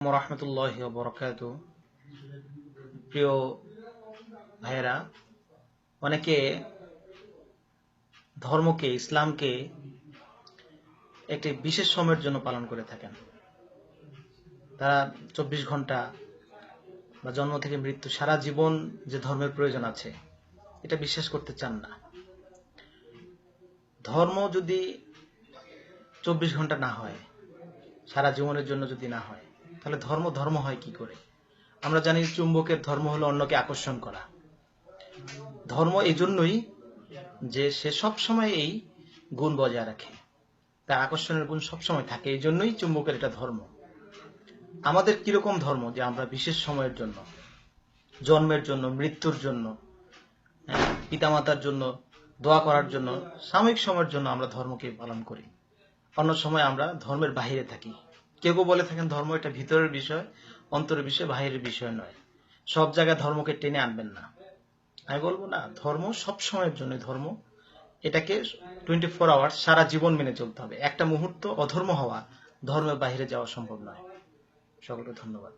রহমতুল্লাহ বরকাত। প্রিয় ভাইয়েরা, অনেকে ধর্মকে, ইসলামকে একটি বিশেষ সময়ের জন্য পালন করে থাকেন। তারা চব্বিশ ঘণ্টা বা জন্ম থেকে মৃত্যু, সারা জীবন যে ধর্মের প্রয়োজন আছে, এটা বিশ্বাস করতে চান না। ধর্ম যদি চব্বিশ ঘণ্টা না হয়, সারা জীবনের জন্য যদি না হয় তাহলে ধর্ম ধর্ম হয় কি করে? আমরা জানি চুম্বকের ধর্ম হলো অন্যকে আকর্ষণ করা। ধর্ম এই জন্যই যে সে সব সময় এই গুণ বজায় রাখে। তার আকর্ষণের গুণ সবসময় থাকে এই জন্যই চুম্বকের এটা ধর্ম। আমাদের কীরকম ধর্ম? যে আমরা বিশেষ সময়ের জন্য জন্মের জন্য মৃত্যুর জন্য হ্যাঁ, পিতামাতার জন্য দোয়া করার জন্য সাময়িক সময়ের জন্য আমরা ধর্মকে পালন করি। অন্য সময় আমরা ধর্মের বাহিরে থাকি। কেউ কেউ বলে থাকেন ধর্ম এটা ভিতরের বিষয়, অন্তরের বিষয়, বাহিরের বিষয় নয়। সব জায়গায় ধর্মকে টেনে আনবেন না। আমি বলব না, ধর্ম সব সময়ের জন্য ধর্ম। এটাকে টোয়েন্টি ফোর আওয়ার সারা জীবন মেনে চলতে হবে। একটা মুহূর্ত অধর্ম হওয়া ধর্মের বাহিরে যাওয়া সম্ভব নয়। সকলকে ধন্যবাদ।